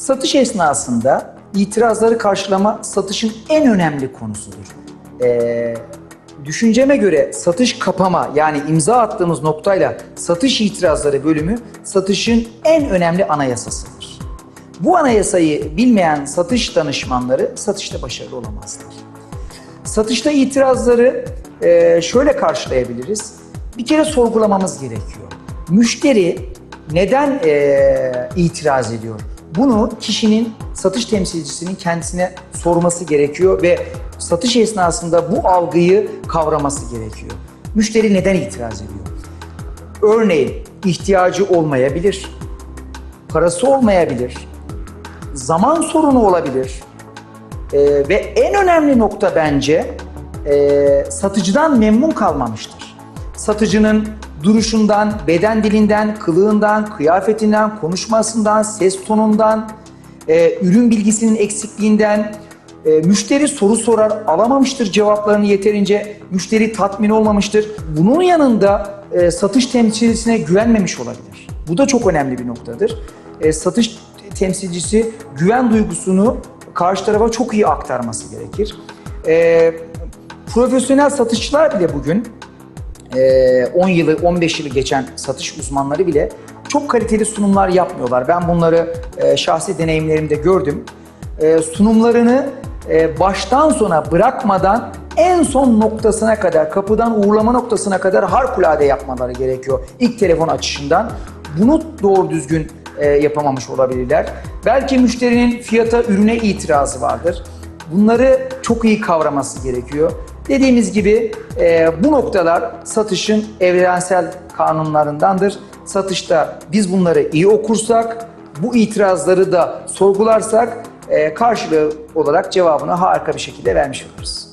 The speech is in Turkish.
Satış esnasında itirazları karşılama satışın en önemli konusudur. Ee, düşünceme göre satış kapama yani imza attığımız noktayla satış itirazları bölümü satışın en önemli anayasasıdır. Bu anayasayı bilmeyen satış danışmanları satışta başarılı olamazlar. Satışta itirazları e, şöyle karşılayabiliriz. Bir kere sorgulamamız gerekiyor. Müşteri neden e, itiraz ediyor? Bunu kişinin, satış temsilcisinin kendisine sorması gerekiyor ve satış esnasında bu algıyı kavraması gerekiyor. Müşteri neden itiraz ediyor? Örneğin ihtiyacı olmayabilir, parası olmayabilir, zaman sorunu olabilir, ee, ve en önemli nokta bence e, satıcıdan memnun kalmamıştır. Satıcının duruşundan, beden dilinden, kılığından, kıyafetinden, konuşmasından, ses tonundan, e, ürün bilgisinin eksikliğinden, e, müşteri soru sorar alamamıştır cevaplarını yeterince, müşteri tatmin olmamıştır. Bunun yanında e, satış temsilcisine güvenmemiş olabilir. Bu da çok önemli bir noktadır. E, satış temsilcisi güven duygusunu karşı tarafa çok iyi aktarması gerekir. E, profesyonel satışçılar bile bugün 10 yılı 15 yılı geçen satış uzmanları bile çok kaliteli sunumlar yapmıyorlar. Ben bunları e, şahsi deneyimlerimde gördüm. E, sunumlarını e, baştan sona bırakmadan en son noktasına kadar, kapıdan uğurlama noktasına kadar harikulade yapmaları gerekiyor. İlk telefon açışından. Bunu doğru düzgün yapamamış olabilirler. Belki müşterinin fiyata, ürüne itirazı vardır. Bunları çok iyi kavraması gerekiyor. Dediğimiz gibi e, bu noktalar satışın evrensel kanunlarındandır. Satışta biz bunları iyi okursak, bu itirazları da sorgularsak e, karşılığı olarak cevabını harika bir şekilde vermiş oluruz.